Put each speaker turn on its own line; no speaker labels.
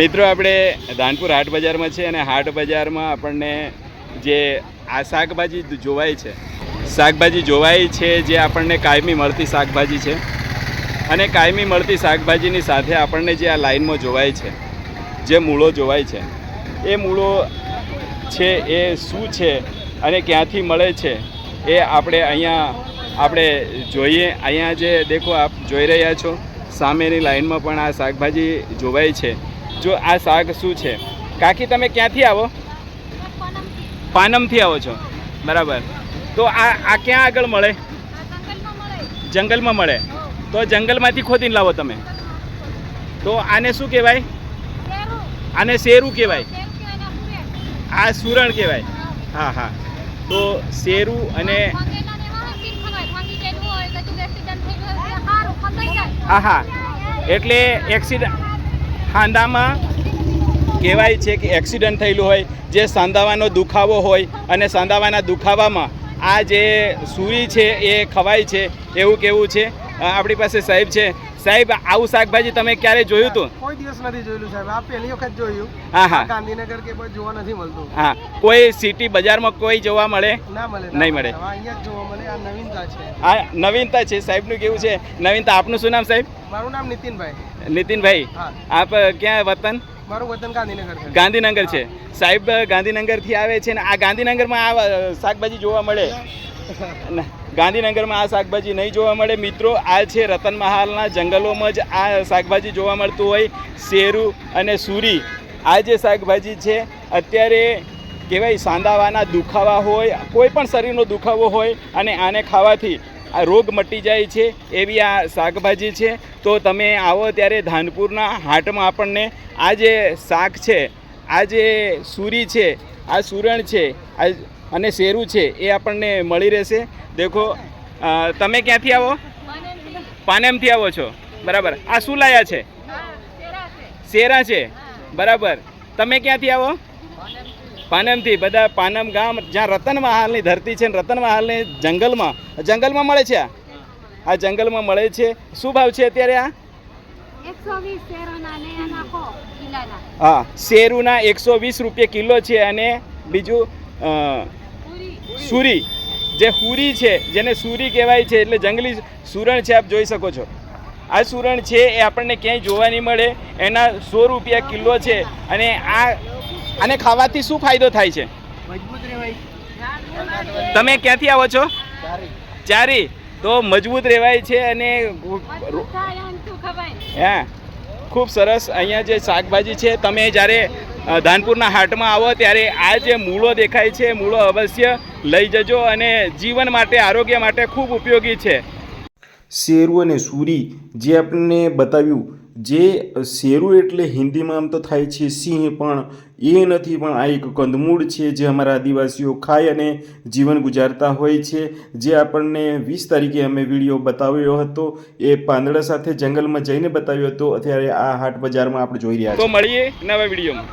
મિત્રો, આપણે ધાનપુર હાટ બજારમાં છે અને હાટ બજારમાં આપણને જે આ શાકભાજી જોવાય છે, શાકભાજી જોવાય છે જે આપણને કાયમી મળતી શાકભાજી છે. અને કાયમી મળતી શાકભાજીની સાથે આપણને જે આ લાઈનમાં જોવાય છે, જે મૂળો જોવાય છે, એ મૂળો છે, એ શું છે અને ક્યાંથી મળે છે, એ આપણે અહીંયા, આપણે જોઈએ. અહીંયા જે દેખો, આપ જોઈ રહ્યા છો, સામેની લાઈનમાં પણ આ શાકભાજી જોવાય છે. જો આ શાક શું છે? કાકી તમે ક્યાંથી આવો? પાનમથી આવો છો. બરાબર. તો આ આ ક્યાં આગળ મળે? જંગલમાં મળે. તો જંગલમાંથી ખોદીને લાવો તમે. તો આને શું કહેવાય? આને શેરું કહેવાય. આ સુરણ કહેવાય. હા હા. તો શેરું અને હા હા. એટલે એક્સિડન્ટ હાંદામાં કહેવાય છે કે એક્સિડન્ટ થયેલું હોય જે સાંધાવાનો દુખાવો હોય અને સાંધાવાના દુખાવામાં આ જે સુરી છે એ ખવાય છે એવું કેવું છે. આપણી પાસે સાહેબ છે. સાહેબ આવું શાકભાજી તમે ક્યારે જોયું હતું?
કોઈ દિવસ નથી જોયેલું સાહેબ. આ પહેલી વખત જોયું.
હા હા.
ગાંધીનગર કે કોઈ જોવા નથી મળતું.
હા. કોઈ સિટી બજારમાં કોઈ જોવા મળે?
ના મળે
નહીં મળે.
અહીંયા જોવા મળે. આ નવીનતા છે.
આ નવીનતા છે. સાહેબનું કેવું છે? નવીનતા આપનું શું નામ સાહેબ?
મારું નામ નીતિનભાઈ.
નીતિનભાઈ આપ ક્યાં વતન?
મારું વતન ગાંધીનગર છે.
ગાંધીનગર છે. સાહેબ ગાંધીનગરથી આવે છે ને આ ગાંધીનગરમાં આ શાકભાજી જોવા મળે? ગાંધીનગરમાં આ શાકભાજી નહીં જોવા મળે. મિત્રો આ છે રતન મહાલના જંગલોમાં જ આ શાકભાજી જોવા મળતું હોય. શેરું અને સુરી આ જે શાકભાજી છે અત્યારે કહેવાય સાંધાવાના દુખાવા હોય કોઈ પણ શરીરનો દુખાવો હોય અને આને ખાવાથી આ રોગ મટી જાય છે એવી આ શાકભાજી છે. તો તમે આવો ત્યારે ધાનપુરના હાટમાં આપણને આ જે શાક છે આ જે સુરી છે આ સુરણ છે આ અને શેરું છે એ આપણને મળી રહેશે. દેખો તમે ક્યાંથી આવો? પાનેમથી આવો છો. બરાબર. આ શું લાયા છે? શેરા છે. બરાબર. તમે ક્યાંથી આવો? પાનમથી બધા પાનમ ગામ જ્યાં રતન મહાલની ધરતી છે ને રતન મહાલની જંગલમાં જંગલમાં મળે છે આ? આ જંગલમાં મળે છે. શું ભાવ છે અત્યારે આ? હા શેરુના એકસો વીસ રૂપિયા કિલો છે અને બીજું સુરી. જે હુરી છે જેને સુરી કહેવાય છે એટલે જંગલી સુરણ છે આપ જોઈ શકો છો. આ સુરણ છે એ આપણને ક્યાંય જોવા નહીં મળે. એના સો રૂપિયા કિલો છે અને આ આને ખાવાથી શું ફાયદો થાય છે?
મજબૂત રહેવાય.
તમે ક્યાંથી આવો છો? ચારી તો મજબૂત રહેવાય છે અને હા. ખૂબ સરસ. અહીંયા જે શાકભાજી છે તમે જ્યારે ધાનપુરના હાટમાં આવો ત્યારે આ જે મૂળો દેખાય છે મૂળો અવશ્ય લઈ જજો અને જીવન માટે આરોગ્ય માટે ખૂબ ઉપયોગી છે.
શેરુ અને સુરી જે આપણને બતાવ્યું જે શેરુ એટલે હિન્દીમાં આમ તો થાય છે સિંહ, પણ એ નથી, પણ આ એક કંદમૂળ છે જે અમારા આદિવાસીઓ ખાય અને જીવન ગુજારતા હોય છે. જે આપણને વીસ તારીખે અમે વીડિયો બતાવ્યો હતો, એ પાંદડા સાથે જંગલમાં જઈને બતાવ્યો હતો. અત્યારે આ હાટ બજારમાં આપણે જોઈ રહ્યા છીએ
તો મળીએ નવા વિડીયોમાં.